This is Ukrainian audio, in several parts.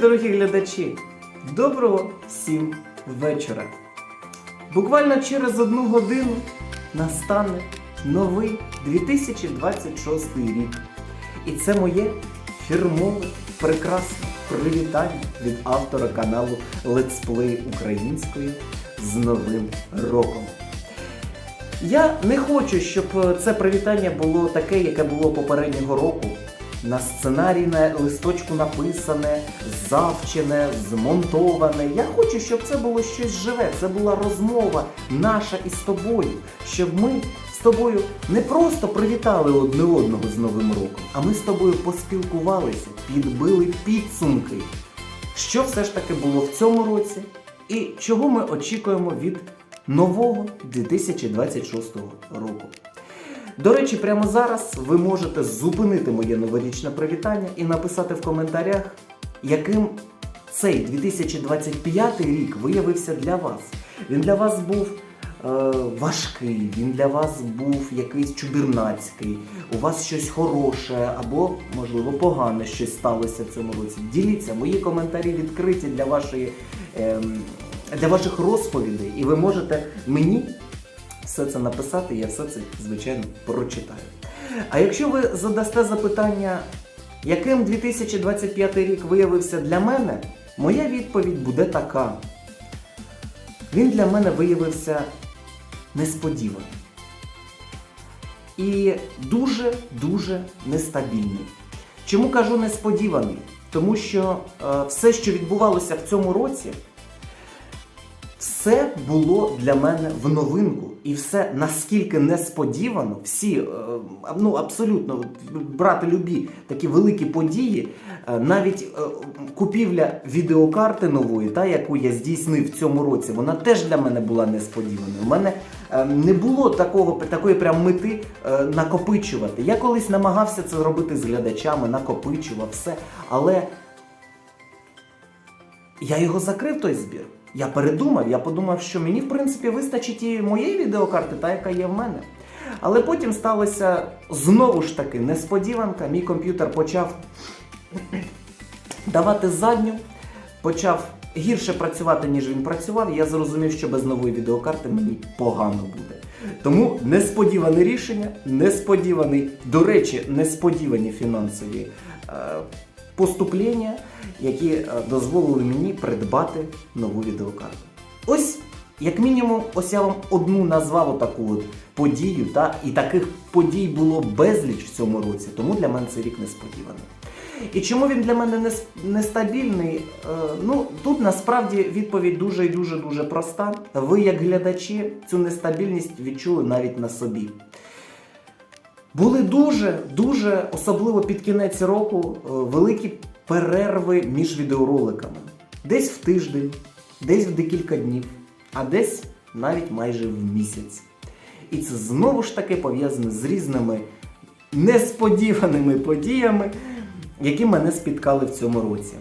дорогі глядачі, доброго всім вечора. Буквально через одну годину настане новий 2026 рік. І це моє фірмове, прекрасне привітання від автора каналу Let's Play українською з Новим роком. Я не хочу, щоб е, це привітання було таке, яке було попереднього року. На сценарій на листочку написане, завчене, змонтоване. Я хочу, щоб це було щось живе. Це була розмова наша із тобою. Щоб ми з тобою не просто привітали одне одного з Новим роком, а ми з тобою поспілкувалися, підбили підсумки. Що все ж таки було в цьому році, і чого ми очікуємо від нового 2026 року. До речі, прямо зараз ви можете зупинити моє новорічне привітання і написати в коментарях, яким цей 2025 рік виявився для вас. Він для вас був е, важкий, він для вас був якийсь чудернацький, у вас щось хороше або, можливо, погане щось сталося в цьому році. Діліться, мої коментарі відкриті для вашої. ем, для ваших розповідей, і ви можете мені все це написати, я все це, звичайно, прочитаю. А якщо ви задасте запитання, яким 2025 рік виявився для мене, моя відповідь буде така. Він для мене виявився несподіваним. І дуже-дуже нестабільний. Чому кажу несподіваний? Тому що е, все, що відбувалося в цьому році, все було для мене в новинку, і все наскільки несподівано, всі е, ну абсолютно брати любі такі великі події, е, навіть е, купівля відеокарти нової, та яку я здійснив в цьому році, вона теж для мене була несподіваною. У мене не було такого такої прям мети накопичувати. Я колись намагався це зробити з глядачами, накопичував все, але я його закрив той збір. Я передумав, я подумав, що мені в принципі вистачить і моєї відеокарти, та яка є в мене. Але потім сталося знову ж таки несподіванка. Мій комп'ютер почав давати задню, почав гірше працювати, ніж він працював. Я зрозумів, що без нової відеокарти мені погано буде. Тому несподіване рішення, несподіваний, до речі, несподівані фінансові е, поступлення, які е, дозволили мені придбати нову відеокарту. Ось, як мінімум, ось я вам одну назвав таку от подію, та, і таких подій було безліч в цьому році, тому для мене цей рік несподіваний. І чому він для мене нестабільний? Е, ну, тут насправді відповідь дуже і дуже дуже проста. Ви, як глядачі, цю нестабільність відчули навіть на собі. Були дуже, дуже, особливо під кінець року, е, великі перерви між відеороликами. Десь в тиждень, десь в декілька днів, а десь навіть майже в місяць. І це знову ж таки пов'язане з різними несподіваними подіями, які мене спіткали в цьому році.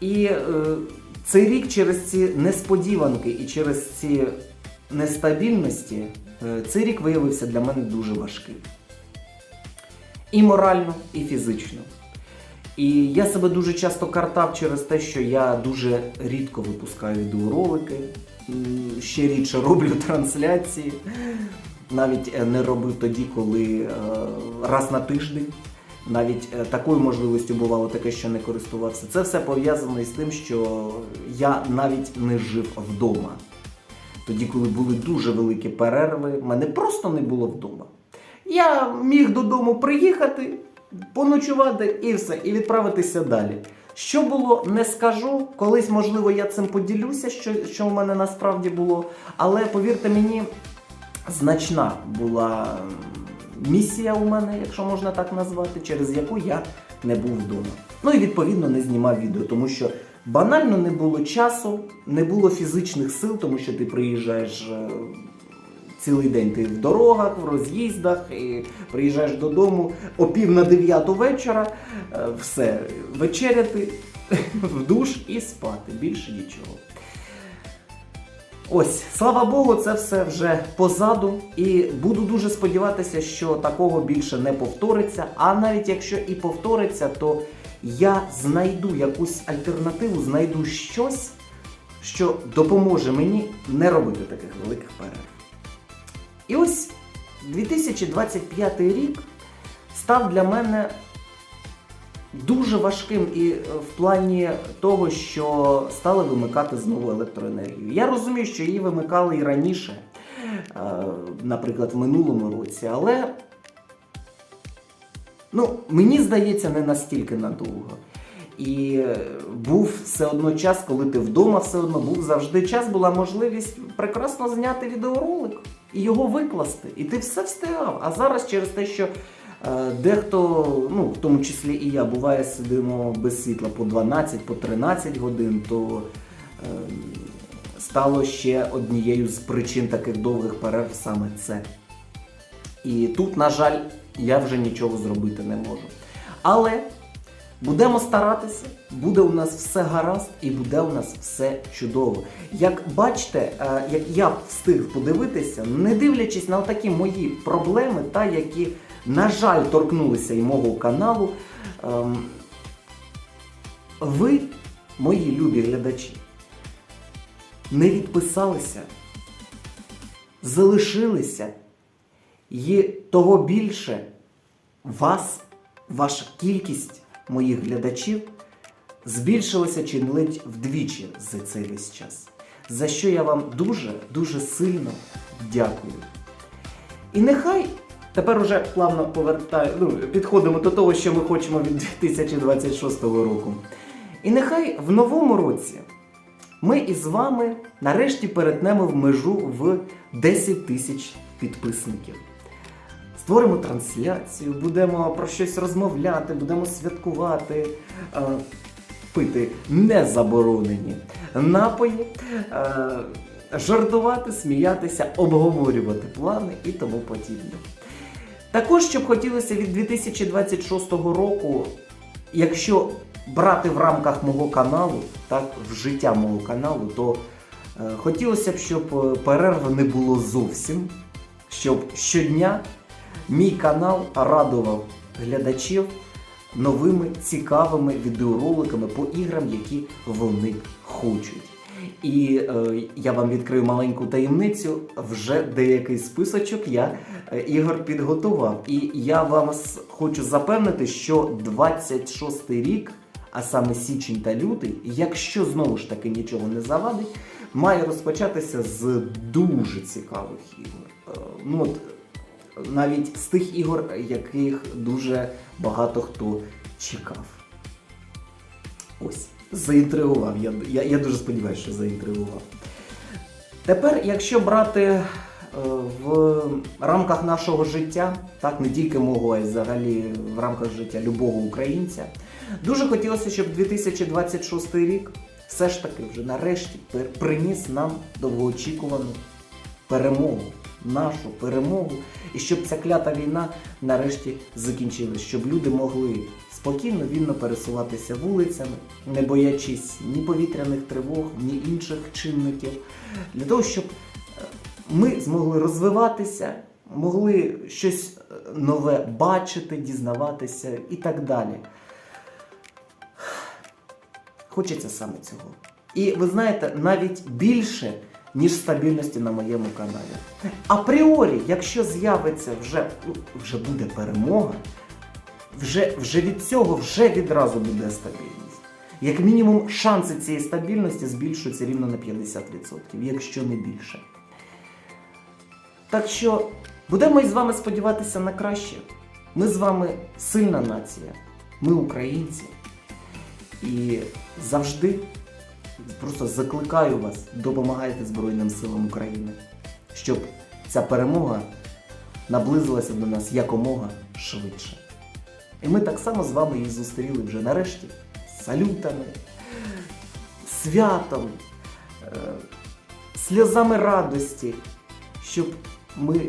І е, цей рік через ці несподіванки і через ці нестабільності, е, цей рік виявився для мене дуже важкий. І морально, і фізично. І я себе дуже часто картав через те, що я дуже рідко випускаю відеоролики, ще рідше роблю трансляції. Навіть е, не робив тоді, коли е, раз на тиждень. Навіть е, такою можливістю бувало таке, що не користувався. Це все пов'язано із тим, що я навіть не жив вдома. Тоді, коли були дуже великі перерви, мене просто не було вдома. Я міг додому приїхати, поночувати і все, і відправитися далі. Що було, не скажу. Колись, можливо, я цим поділюся, що, що в мене насправді було. Але повірте мені, значна була місія у мене, якщо можна так назвати, через яку я не був вдома. Ну і відповідно не знімав відео, тому що банально не було часу, не було фізичних сил, тому що ти приїжджаєш. Цілий день ти в дорогах, в роз'їздах, і приїжджаєш додому о пів на дев'яту вечора, е, все, вечеряти, в душ і спати. Більше нічого. Ось, слава Богу, це все вже позаду. І буду дуже сподіватися, що такого більше не повториться. А навіть якщо і повториться, то я знайду якусь альтернативу, знайду щось, що допоможе мені не робити таких великих перерв. І ось 2025 рік став для мене дуже важким і е, в плані того, що стали вимикати знову електроенергію. Я розумію, що її вимикали і раніше, е, наприклад, в минулому році, але ну, мені здається, не настільки надовго. І е, був все одно час, коли ти вдома все одно був завжди час, була можливість прекрасно зняти відеоролик і його викласти. І ти все встигав. А зараз через те, що е, дехто, ну в тому числі і я, буває, сидимо без світла по 12, по 13 годин, то е, стало ще однією з причин таких довгих перерв саме це. І тут, на жаль, я вже нічого зробити не можу. Але будемо старатися, буде у нас все гаразд і буде у нас все чудово. Як бачите, е, як я встиг подивитися, не дивлячись на такі мої проблеми, та які, на жаль, торкнулися і мого каналу, ем, ви, мої любі глядачі, не відписалися, залишилися. І того більше вас, ваша кількість моїх глядачів збільшилася чи ледь вдвічі за цей весь час. За що я вам дуже-дуже сильно дякую. І нехай тепер уже плавно повертаю, ну, підходимо до того, що ми хочемо від 2026 року. І нехай в новому році ми із вами нарешті перетнемо в межу в 10 тисяч підписників. Створимо трансляцію, будемо про щось розмовляти, будемо святкувати, е, пити незаборонені напої, е, жартувати, сміятися, обговорювати плани і тому подібне. Також, щоб хотілося від 2026 року, якщо брати в рамках мого каналу, так, в життя мого каналу, то е, хотілося б, щоб перерв не було зовсім, щоб щодня мій канал радував глядачів новими цікавими відеороликами по іграм, які вони хочуть. І е, я вам відкрию маленьку таємницю. Вже деякий списочок я е, ігор підготував. І я вас хочу запевнити, що 26 рік, а саме січень та лютий, якщо знову ж таки нічого не завадить, має розпочатися з дуже цікавих ігор. Е, ну от навіть з тих ігор, яких дуже багато хто чекав. Ось, заінтригував. Я, я, я дуже сподіваюся, що заінтригував. Тепер, якщо брати е, в рамках нашого життя, так, не тільки мого, а й взагалі в рамках життя любого українця, дуже хотілося, щоб 2026 рік все ж таки вже нарешті приніс нам довгоочікувану перемогу нашу перемогу, і щоб ця клята війна нарешті закінчилась, щоб люди могли спокійно, вільно пересуватися вулицями, не боячись ні повітряних тривог, ні інших чинників, для того, щоб е, ми змогли розвиватися, могли щось е, нове бачити, дізнаватися і так далі. Хочеться саме цього. І ви знаєте, навіть більше ніж стабільності на моєму каналі. Апріорі, якщо з'явиться вже вже буде перемога, вже, вже від цього вже відразу буде стабільність. Як мінімум, шанси цієї стабільності збільшуються рівно на 50%, якщо не більше. Так що будемо із вами сподіватися на краще. Ми з вами сильна нація, ми українці. І завжди просто закликаю вас, допомагайте Збройним силам України, щоб ця перемога наблизилася до нас якомога швидше. І ми так само з вами її зустріли вже нарешті салютами, святом, е, сльозами радості, щоб ми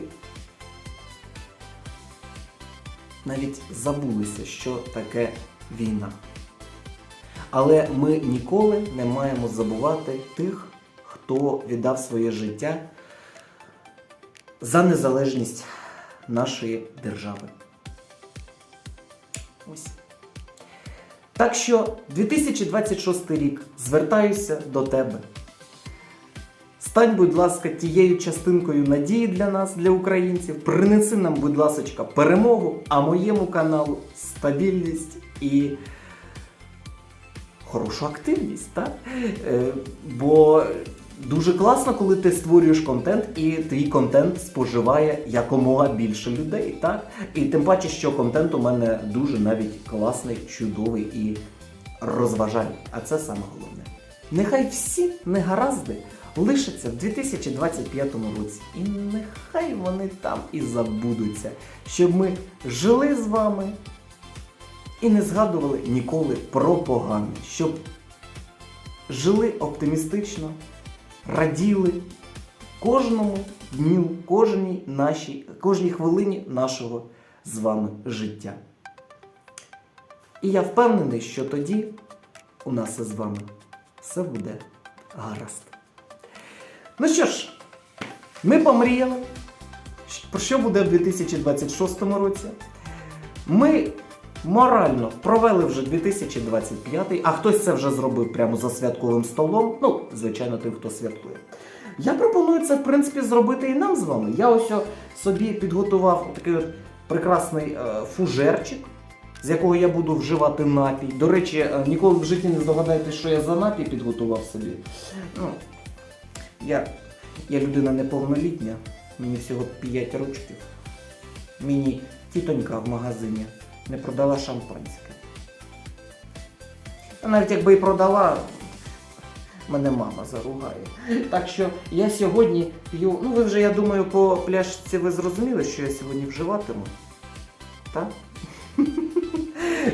навіть забулися, що таке війна. Але ми ніколи не маємо забувати тих, хто віддав своє життя за незалежність нашої держави. Ось. Так що 2026 рік звертаюся до тебе. Стань, будь ласка, тією частинкою надії для нас, для українців. Принеси нам, будь ласка, перемогу, а моєму каналу стабільність і хорошу активність, так? Е, бо дуже класно, коли ти створюєш контент, і твій контент споживає якомога більше людей, так? І тим паче, що контент у мене дуже навіть класний, чудовий і розважальний. А це саме головне. Нехай всі негаразди лишаться в 2025 році. І нехай вони там і забудуться, щоб ми жили з вами і не згадували ніколи про погане, щоб жили оптимістично, раділи кожному дню, кожній нашій, кожній хвилині нашого з вами життя. І я впевнений, що тоді у нас із вами все буде гаразд. Ну що ж, ми помріяли. Про що буде в 2026 році? Ми морально провели вже 2025, а хтось це вже зробив прямо за святковим столом. Ну, звичайно, тим, хто святкує. Я пропоную це, в принципі, зробити і нам з вами. Я ось собі підготував такий прекрасний е, фужерчик, з якого я буду вживати напій. До речі, е, ніколи в житті не здогадаєтесь, що я за напій підготував собі. Ну, я, я людина неповнолітня, мені всього 5 років. Мені тітонька в магазині не продала шампанське. А навіть якби і продала, мене мама заругає. Так що я сьогодні п'ю. Ну ви вже, я думаю, по пляшці ви зрозуміли, що я сьогодні вживатиму. Так?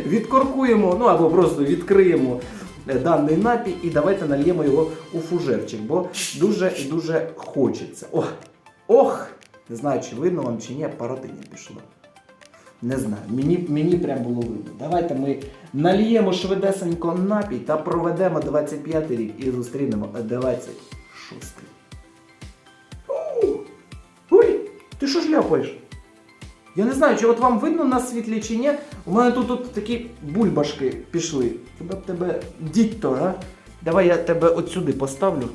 Відкоркуємо, ну або просто відкриємо е, даний напій і давайте нальємо його у фужерчик, бо дуже і дуже хочеться. Ох! Ох! Не знаю, чи видно вам чи ні, паротиня пішло. Не знаю, мені, мені прям було видно. Давайте ми нальємо швидесенько напій та проведемо 25 рік і зустрінемо 26. Ой, ти що ж ляпаєш? Я не знаю, чи от вам видно на світлі чи ні. У мене тут, тут такі бульбашки пішли. Тебе б тебе діть-то, а? Давай я тебе от сюди поставлю.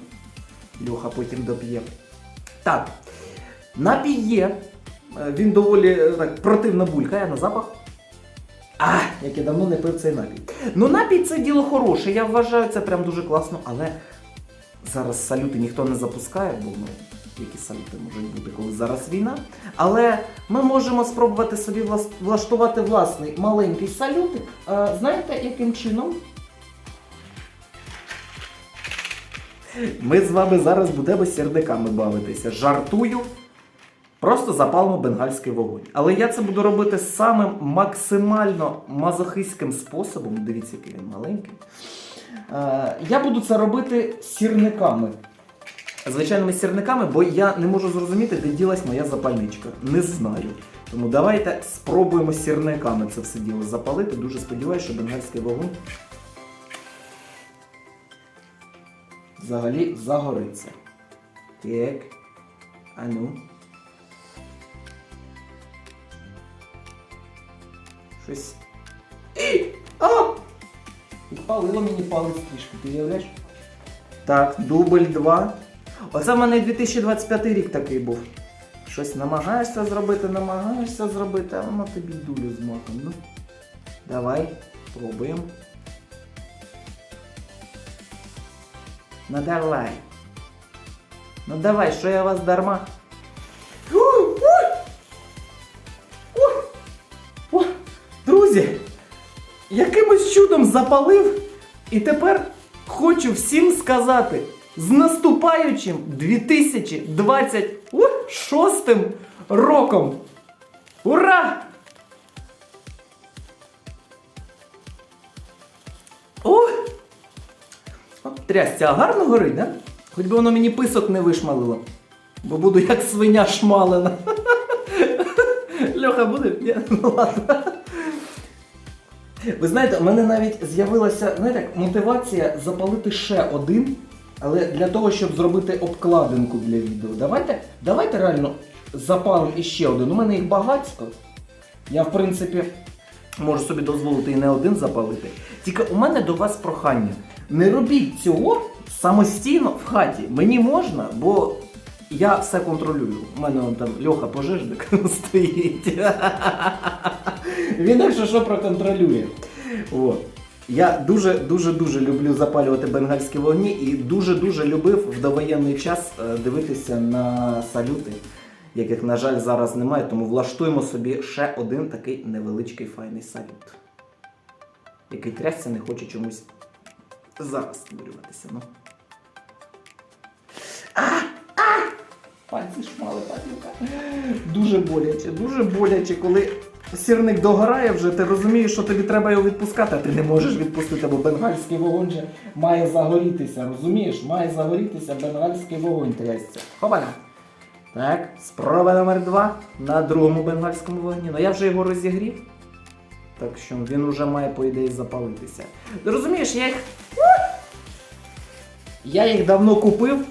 Льоха потім доп'є. Так. Напій є. Е, Він доволі е, так противно булькає на запах. А, як я давно не пив цей напій. Ну, напій це діло хороше, я вважаю, це прям дуже класно, але зараз салюти ніхто не запускає, бо ну, які салюти можуть бути, коли зараз війна. Але ми можемо спробувати собі влаштувати власний маленький салютик. Е, знаєте, яким чином? Ми з вами зараз будемо сірниками бавитися. Жартую. Просто запалимо бенгальський вогонь. Але я це буду робити самим максимально мазохистським способом. Дивіться, який він маленький. Е, я буду це робити сірниками. Звичайними сірниками, бо я не можу зрозуміти, де ділась моя запальничка. Не знаю. Тому давайте спробуємо сірниками це все діло запалити. Дуже сподіваюся, що бенгальський вогонь взагалі загориться. Так. А Щось. Ей! А! Підпалило мені палець трішки, ти уявляєш? Так, дубль 2. Оце в мене 2025 рік такий був. Щось намагаєшся зробити, намагаєшся зробити, а воно тобі дулю з маком. Ну. Давай, пробуємо. Ну давай. Ну давай, що я вас дарма. Друзі, якимось чудом запалив, і тепер хочу всім сказати з наступаючим 2026 роком! Ура! О! Трясця, гарно горить, да? Хоч би воно мені писок не вишмалило. Бо буду як свиня шмалена. Льоха буде? Ні? Ну ладно. Ви знаєте, у мене навіть з'явилася знаєте, мотивація запалити ще один, але для того, щоб зробити обкладинку для відео. Давайте, давайте реально запалимо іще один. У мене їх багатько. Я, в принципі, можу собі дозволити і не один запалити. Тільки у мене до вас прохання. Не робіть цього самостійно в хаті. Мені можна, бо я все контролюю. У мене там Льоха пожежник стоїть. Він якщо що проконтролює. От. Я дуже дуже дуже люблю запалювати бенгальські вогні і дуже дуже любив в довоєнний час е, дивитися на салюти, яких, на жаль, зараз немає, тому влаштуємо собі ще один такий невеличкий файний салют, який трясся не хоче чомусь зараз створюватися. Ну. А! А! Пальці шмали, падлюка. Дуже боляче, дуже боляче, коли сірник догорає вже, ти розумієш, що тобі треба його відпускати, а ти не можеш відпустити, бо бенгальський вогонь же має загорітися, розумієш? Має загорітися, бенгальський вогонь трясся. Хопана. Так, спроба номер два на другому бенгальському вогні. Ну я вже його розігрів. Так що він вже має, по ідеї, запалитися. Розумієш, я їх. Я їх давно купив.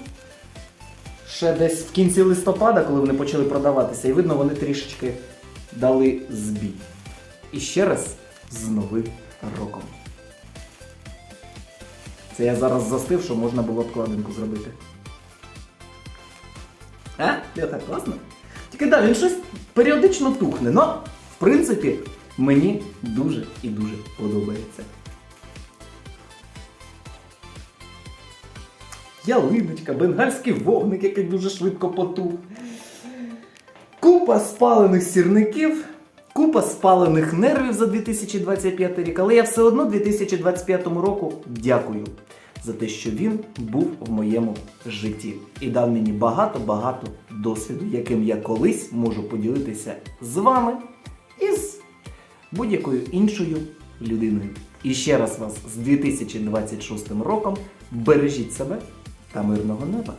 Ще десь в кінці листопада, коли вони почали продаватися, і видно, вони трішечки дали збій. І ще раз з Новим роком. Це я зараз застив, що можна було обкладинку зробити. А? Льоха, класно? Тільки да, він щось періодично тухне. Ну, в принципі, мені дуже і дуже подобається. Ялиночка, бенгальський вогник, який дуже швидко потух. Купа спалених сірників, купа спалених нервів за 2025 рік, але я все одно 2025 року дякую за те, що він був в моєму житті і дав мені багато-багато досвіду, яким я колись можу поділитися з вами і з будь-якою іншою людиною. І ще раз вас з 2026 роком бережіть себе та мирного неба!